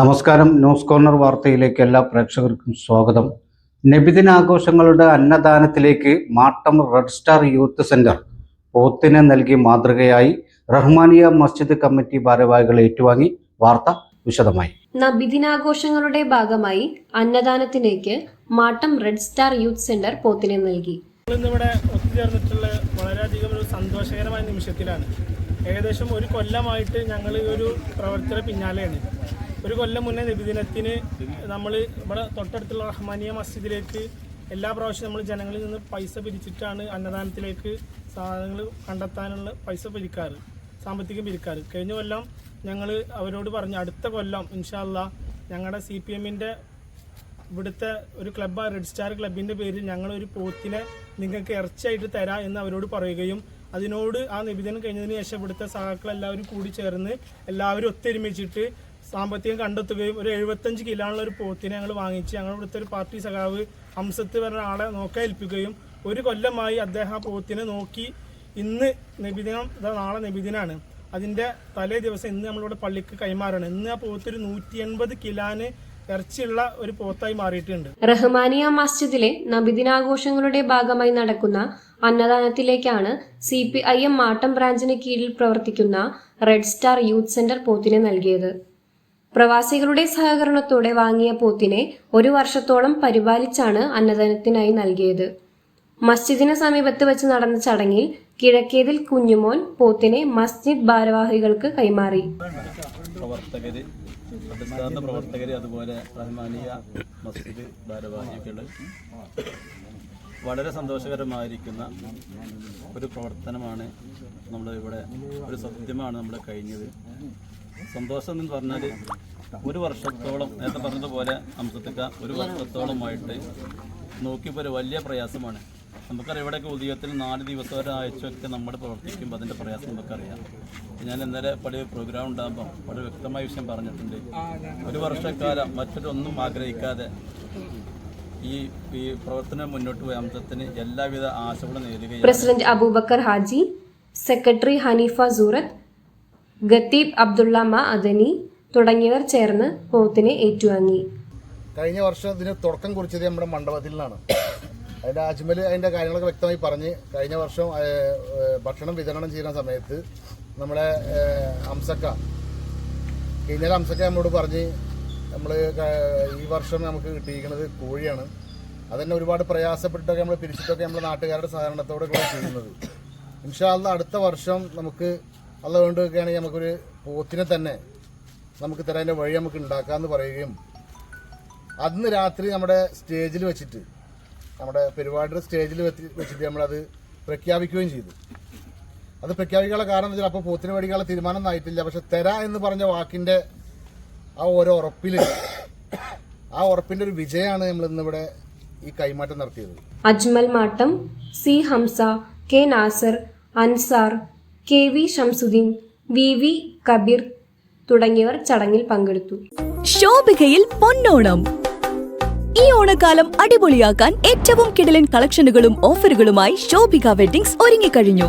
നമസ്കാരം. News corner വാർത്തയിലേക്ക് എല്ലാ പ്രേക്ഷകർക്കും സ്വാഗതം. നബിദിന ആഘോഷങ്ങളുടെ അന്നദാനത്തിലേക്ക് Mattam red star youth centre പോത്തിനെ നൽകി മാതൃകയായി റഹ്മാനിയ മസ്ജിദ് കമ്മിറ്റി ഭാരവാഹികൾ ഏറ്റുവാങ്ങി. വാർത്ത വിശദമായി. നബിദിനാഘോഷങ്ങളുടെ ഭാഗമായി അന്നദാനത്തിലേക്ക് Mattam red star youth centre പോത്തിനെ നൽകി. ഇന്നിവിടെ ഒത്തുചേർന്നിട്ടുള്ള വളരെയധികം ഒരു സന്തോഷകരമായ നിമിഷത്തിലാണ്. ഏകദേശം ഒരു കൊല്ലമായിട്ട് ഞങ്ങൾ ഈ ഒരു പ്രവർത്തന പിന്നാലെയാണ്. ഒരു കൊല്ലം മുന്നേ നബിദിനത്തിന് നമ്മൾ ഇവിടെ തൊട്ടടുത്തുള്ള റഹ്മാനിയ മസ്ജിദിലേക്ക് എല്ലാ പ്രാവശ്യവും നമ്മൾ ജനങ്ങളിൽ നിന്ന് പൈസ പിരിച്ചിട്ടാണ് അന്നദാനത്തിലേക്ക് സാധനങ്ങൾ കണ്ടെത്താനുള്ള പൈസ പിരിക്കാറ് സാമ്പത്തികം പിരിക്കാറ്. കഴിഞ്ഞ കൊല്ലം ഞങ്ങൾ അവരോട് പറഞ്ഞു അടുത്ത കൊല്ലം ഇൻഷാല്ല ഞങ്ങളുടെ സി പി എമ്മിന്റെ ഇവിടുത്തെ ഒരു ക്ലബ്ബ് റെഡ് സ്റ്റാർ ക്ലബിന്റെ പേരിൽ ഞങ്ങളൊരു പോത്തിനെ നിങ്ങൾക്ക് ഇറച്ചിയായിട്ട് തരാം എന്ന് അവരോട് പറയുകയും അതിനോട് ആ നിബിധനം കഴിഞ്ഞതിന് ശേഷം ഇവിടുത്തെ സഹാക്കൾ എല്ലാവരും കൂടി ചേർന്ന് എല്ലാവരും ഒത്തൊരുമിച്ചിട്ട് സാമ്പത്തികം കണ്ടെത്തുകയും ഒരു എഴുപത്തഞ്ച് കിലോയുള്ള ഒരു പോത്തിനെ ഞങ്ങൾ വാങ്ങിച്ച് ഞങ്ങൾ ഇവിടുത്തെ ഒരു പാർട്ടി സഖാവ് ഹംസത്ത് പറഞ്ഞ ആളെ നോക്കാൻ ഏൽപ്പിക്കുകയും ഒരു കൊല്ലമായി അദ്ദേഹം ആ പോത്തിനെ നോക്കി ഇന്ന് നബിദിനം നാളെ നബിദിനാണ്. അതിന്റെ തലേ ദിവസം ഇന്ന് നമ്മളിവിടെ പള്ളിക്ക് കൈമാറണം. ഇന്ന് ആ പോത്ത് ഒരു നൂറ്റി എൺപത് കിലോന് ഇറച്ചിയുള്ള ഒരു പോത്തായി മാറിയിട്ടുണ്ട്. റഹ്മാനിയ മസ്ജിദിലെ നബിദിനാഘോഷങ്ങളുടെ ഭാഗമായി നടക്കുന്ന അന്നദാനത്തിലേക്കാണ് C P I M Mattam ബ്രാഞ്ചിന് കീഴിൽ പ്രവർത്തിക്കുന്ന റെഡ് സ്റ്റാർ യൂത്ത് സെന്റർ പോത്തിനെ നൽകിയത്. പ്രവാസികളുടെ സഹകരണത്തോടെ വാങ്ങിയ പോത്തിനെ ഒരു വർഷത്തോളം പരിപാലിച്ചാണ് അന്നദാനത്തിനായി നൽകിയത്. മസ്ജിദിന് സമീപത്ത് വെച്ച് നടന്ന ചടങ്ങിൽ കിഴക്കേതിൽ കുഞ്ഞുമോൻ പോത്തിനെ മസ്ജിദ് ഭാരവാഹികൾക്ക് കൈമാറി. പ്രവർത്തകര് അതുപോലെ റഹ്മാനിയ മസ്ജിദ് ഭാരവാഹികൾ വളരെ സന്തോഷകരമായിരിക്കുന്ന ഒരു പ്രവർത്തനമാണ് നമ്മൾ ഇവിടെ ഒരു സത്യമാണ് നമ്മുടെ കഴിഞ്ഞത്. സന്തോഷം എന്ന് പറഞ്ഞാൽ ഒരു വർഷത്തോളം നേരത്തെ പറഞ്ഞതുപോലെ അംസത്തിക്ക ഒരു വർഷത്തോളമായിട്ട് നോക്കിയപ്പോൾ ഒരു വലിയ പ്രയാസമാണ്. നമുക്കറിയാം ഇവിടെയൊക്കെ ഉദയത്തിൽ നാല് ദിവസം ഒരാഴ്ചയൊക്കെ നമ്മൾ പ്രവർത്തിക്കുമ്പോൾ അതിന്റെ പ്രയാസം നമുക്കറിയാം. ഞാൻ ഇന്നലെ പഴയ പ്രോഗ്രാം ഉണ്ടാകുമ്പോൾ വളരെ വ്യക്തമായ വിഷയം പറഞ്ഞിട്ടുണ്ട്. ഒരു വർഷക്കാലം മറ്റൊരൊന്നും ആഗ്രഹിക്കാതെ ഈ ഈ പ്രവർത്തനം മുന്നോട്ട് പോയ അംശത്തിന് എല്ലാവിധ ആശകളും നേരുകയും പ്രസിഡന്റ് അബൂബക്കർ ഹാജി സെക്രട്ടറി ഹനീഫ സൂറത്ത് ഗത്തീബ് അബ്ദുള്ള മ അദനി തുടങ്ങിയവർ ചേർന്ന് പോത്തിനെ ഏറ്റുവാങ്ങി. കഴിഞ്ഞ വർഷം ഇതിന് തുടക്കം കുറിച്ചത് നമ്മുടെ മണ്ഡപത്തിൽ നിന്നാണ് അതിന്റെ അജ്മൽ അതിന്റെ കാര്യങ്ങളൊക്കെ വ്യക്തമായി പറഞ്ഞ് കഴിഞ്ഞ വർഷം ഭക്ഷണം വിതരണം ചെയ്യുന്ന സമയത്ത് നമ്മുടെ അംസക്ക കഴിഞ്ഞാൽ അംസക്ക നമ്മളോട് പറഞ്ഞ് നമ്മൾ ഈ വർഷം നമുക്ക് കിട്ടിയിരിക്കുന്നത് കോഴിയാണ്. അതന്നെ ഒരുപാട് പ്രയാസപ്പെട്ടിട്ടൊക്കെ നമ്മൾ പിരിച്ചിട്ടൊക്കെ നമ്മൾ നാട്ടുകാരുടെ സഹകരണത്തോടെ കൂടെ ചെയ്യുന്നത്. ഇൻഷാല്ല അടുത്ത വർഷം നമുക്ക് അല്ല വേണ്ടതൊക്കെയാണെങ്കിൽ നമുക്കൊരു പോത്തിനെ തന്നെ നമുക്ക് തരാന്റെ വഴി നമുക്ക് ഉണ്ടാക്കാമെന്ന് പറയുകയും അന്ന് രാത്രി നമ്മുടെ സ്റ്റേജിൽ വെച്ചിട്ട് നമ്മുടെ പരിപാടിയുടെ സ്റ്റേജിൽ വെച്ച് വെച്ചിട്ട് നമ്മളത് പ്രഖ്യാപിക്കുകയും ചെയ്തു. അത് പ്രഖ്യാപിക്കാനുള്ള കാരണം എന്ന് വെച്ചാൽ അപ്പോൾ പോത്തിന് മേടിക്കാനുള്ള തീരുമാനം ആയിട്ടില്ല. പക്ഷെ തെര എന്ന് പറഞ്ഞ വാക്കിന്റെ ആ ഓരോ ഉറപ്പിൽ ആ ഉറപ്പിന്റെ ഒരു വിജയമാണ് നമ്മൾ ഇന്നിവിടെ ഈ കൈമാറ്റം നടത്തിയത്. Ajmal Mattam C Hamsa K Nasar Ansar K V Shamsuddin V V Kabeer തുടങ്ങിയവർ ചടങ്ങിൽ പങ്കെടുത്തു. ശോഭികയിൽ പൊന്നോണം. ഈ ഓണക്കാലം അടിപൊളിയാക്കാൻ ഏറ്റവും കിടലൻ കളക്ഷനുകളും ഓഫറുകളുമായി ശോഭിക വെഡിങ്സ് ഒരുങ്ങിക്കഴിഞ്ഞു.